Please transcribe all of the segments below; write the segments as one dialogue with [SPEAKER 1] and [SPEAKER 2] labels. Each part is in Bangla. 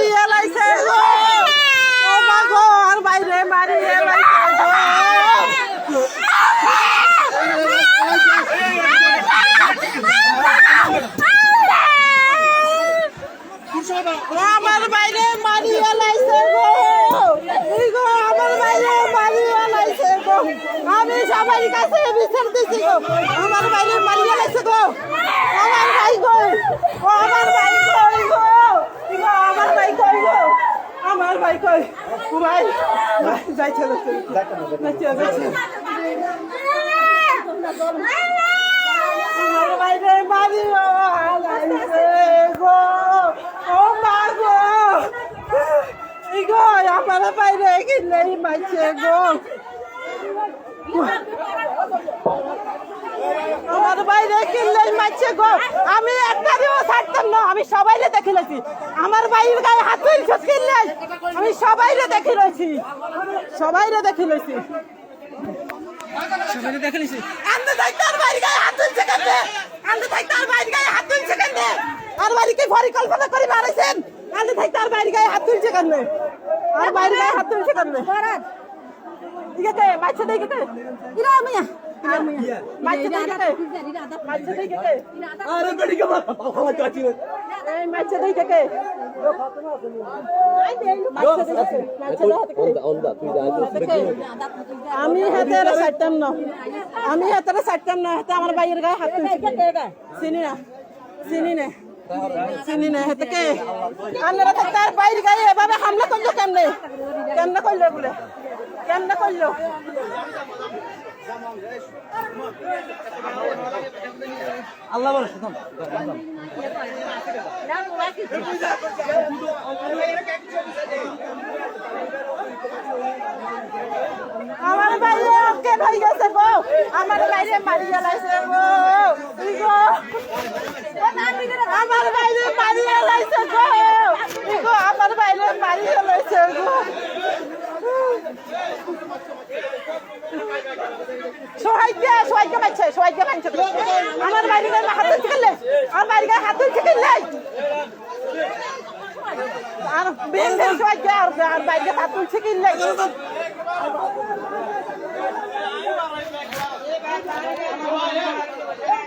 [SPEAKER 1] এলাইছে গো। ও মা গো, আর বাইরে মারি এলাইছে গো। ও আমার বাইরে মারি এলাইছে গো। এই গো, আমার বাইরে মারি এলাইছে গো। আমি সবার কাছে বিচার দিছি গো। আমার বাইরে মারি এলাইছে গো। আমার ভাই গো আমার ভাই কই গো ই গো আমার ভাই কই গো আমার ভাই কই? ও ভাই ভাই, যাইছে যাইছে যাইছে আমার বাইরে মারি এলাইছে গো। ও মা গো। ইগো আমার বাইরে কিনলেই মারছে গো। আমার বাইরে কিনলেই মারছে গো। আমি একটা দিও ছাড়তাম না আমি সবাইলে দেখে লেছি আমার বাইরের গায়ে হাত তুলছে কিনলে আমি সবাইলে দেখে লইছি সবাইলে দেখে লইছি সবাইলে দেখে লইছি আন্দে তাই তার বাইরে গায়ে হাত তুলছে কেন আন্দে তাই তার বাইরে গায়ে হাত তুলছে কেন আর বাড়ি কি পরিকল্পনা করে মারাইছেন আন্দে তাই তার বাইরে গায়ে হাত তুলছে কেন আর বাইরে গায়ে হাত তুলছে কেন ঠিক আছে বাচ্চা দেই কেটে ইরা মিয়া। ইরা মিয়া। দেই কেটে
[SPEAKER 2] আরে বেড়ি কে মার আমার চাচি
[SPEAKER 1] এই কেটে আমি হাতে সাইতাম না। আমি হাতে সাইতাম না। হাতে আমার বাইরের গায়ে হাত তুলছে। চিনি না। চিনি না। চিনি না। হাতে কে? তো তার বাইরে গায়ে এভাবে হামলা করল কেমনে? কেমনে করল বলে কেমনে করল?
[SPEAKER 2] আল্লাহ বলে
[SPEAKER 1] আমার বাইরে অজ্ঞান হয়ে গেছে গো? আমার বাইরে মারিয়ে লাইছে গো ই গো আমার বাইরে মারিয়ে লাইছে গো ই গো আমার বাইরে মারিয়ে লাইছে গো সহায়কে সহায়কে মারছে সহায়কে মারছে। আমার বাইরে গায়ে হাত তুলছে কিনলে আমার বাইরে গায়ে হাত তুলছে কিনলে আর বেন বেন সহায়কে আর আর বাইরে হাত তুলছে কিনলে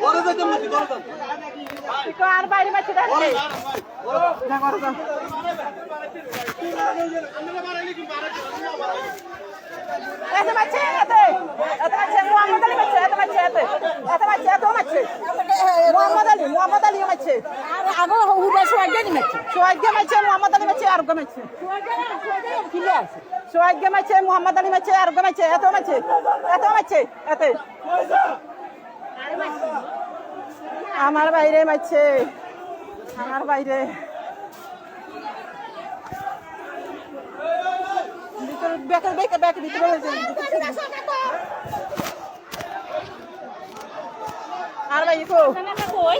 [SPEAKER 2] ওরে যাইতে মুতি করে দাও
[SPEAKER 1] Ikaw ano ba naman sila? Nangoro ka. Ito mace, ito. Ito mace, Muhammad Ali mace, ito mace, ito. Ito mace, ito mace. Muhammad Ali, Muhammad Ali yung mace.
[SPEAKER 3] আগো হুদা সোয়াগে নি মেছে
[SPEAKER 1] mace, Muhammad Ali mace, Argo mace. Suwagya mace, Muhammad Ali mace, Argo mace, ito mace. Ito mace, ito. আমার বাইরে মারছে আমার বাইরে তোর বেকার বেকার বেকার ভিতরে আর ভাই কো?
[SPEAKER 3] কই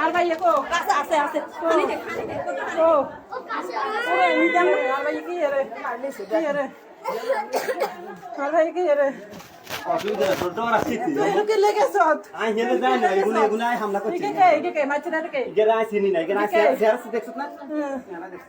[SPEAKER 1] আর ভাই কো?
[SPEAKER 3] কাছে আছে আছে।
[SPEAKER 1] কো?
[SPEAKER 4] কাছে
[SPEAKER 1] ওরে নিজাম আর ভাই কি রে? কি রে? আর ভাই কি রে?
[SPEAKER 2] অসুবিধা আর আসছি
[SPEAKER 1] তুই কি লেগেছ
[SPEAKER 2] আই হেলে যাই না এগুলো এগুলো আই হামলা করছি।
[SPEAKER 1] আছে ঠিক আছে মাছ না আছে
[SPEAKER 2] গেরা আই চিনি না গেরা আই শেয়ার দেখছ না? না দেখছ।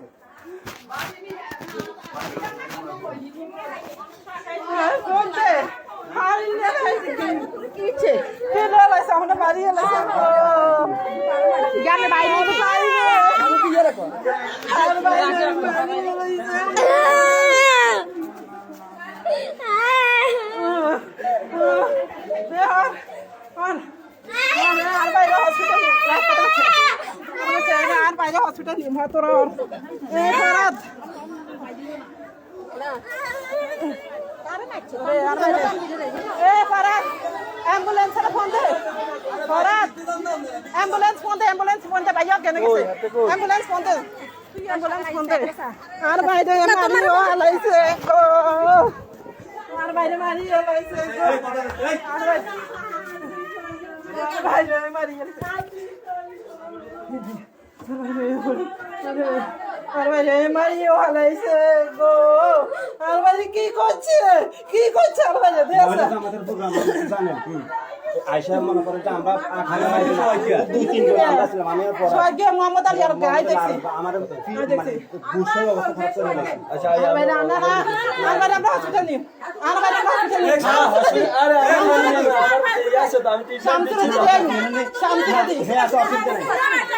[SPEAKER 1] আর
[SPEAKER 3] বাইরে
[SPEAKER 1] হসপিটাল নিম তোর এ ফরাদ অ্যাম্বুলেন্সের ফোন দে। ফরাদ অ্যাম্বুলেন্স ফোন দে অ্যাম্বুলেন্স ফোন দে ভাইয়া কেন গেছে? অ্যাম্বুলেন্স ফোন দে অ্যাম্বুলেন্স ফোন দে। আর বাইরে মারিও আলাইছে গো। আর বাইরে মারিও আলাইছে গো। আর বাইরে আর বাইরে আর মারিও আলাইছে গো আর কি করছে কি করছে আর
[SPEAKER 2] আমাদের প্রোগ্রাম জানেন কি আয়সা মনে করে যে আমরা খানা বাইরে দুই তিন জন আমরা ছিলাম আমি পড়া
[SPEAKER 1] সোহাগ মোহাম্মদ আলী আর গাই দেখছি
[SPEAKER 2] আমার মানে অবস্থা খারাপ করে গেছে আচ্ছা
[SPEAKER 1] আর বাইরে আমরা আর বাইরে আমরা হসপিটাল নিম আর বাইরে আমরা হসপিটাল নিম
[SPEAKER 5] আরে আমার ইয়ে আছে তো আমি টিউশন
[SPEAKER 1] শান্তি
[SPEAKER 5] দিচ্ছি
[SPEAKER 1] শান্তি দি
[SPEAKER 2] হ্যাঁ আছে অসুবিধা নেই
[SPEAKER 5] আরে আরে এটা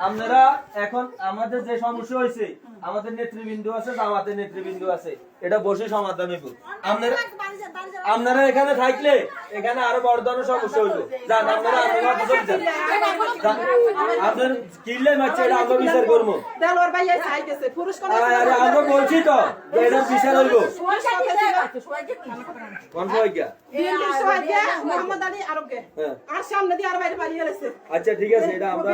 [SPEAKER 5] আপনারা এখন আমাদের যে সমস্যা হয়েছে আমাদের নেতৃবৃন্দ আছে জামাতের নেতৃবৃন্দ আছে এটা বসে সমাধান হইব। আপনারা আপনারা এখানে থাকলে এখানে আরও বড় ধরনের সমস্যা হইব। যান আপনারা আপনারা চলে যান। আপনার কিনলে মারছে এটা আমরা বিচার করব। আরে আমরা বলছি তো এটা বিচার হইব। হ্যাঁ। আচ্ছা ঠিক আছে এটা আমরা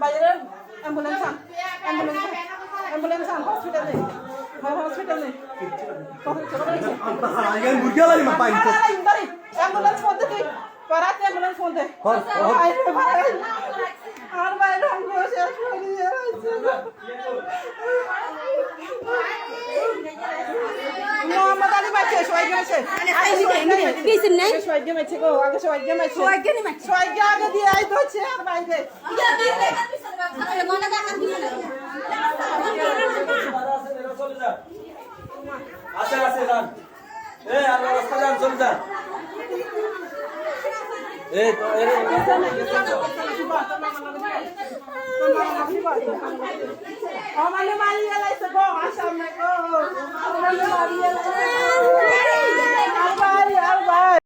[SPEAKER 1] বাইরে অ্যাম্বুলেন্স আন। অ্যাম্বুলেন্স অ্যাম্বুলেন্স আন। হসপিটালে। হসপিটালে। অ্যাম্বুলেন্স ফোন দে তুই করাতে অ্যাম্বুলেন্স ফোন দে
[SPEAKER 2] হর, হর।
[SPEAKER 1] আর বাইরে অঙ্গ শেষ করিয়ে মোহাম্মদ আলী বাইছে সোয়াই গেছে
[SPEAKER 3] কিছু নেই
[SPEAKER 1] সোয়াই গেছে গো আগে সোয়াই গেছে সোয়াই গেছে সোয়াই আগে দিয়ে আই তো আছে আর বাইরে
[SPEAKER 5] এরা চলে যান। আছে, আছে, যান। এই, আল্লাহ রাস্তা যান, চলে যান। এই, তো, এর-
[SPEAKER 1] আমার মারিয়ে লাইছে গো আসামে গো। আমার মারিয়ে লাইছে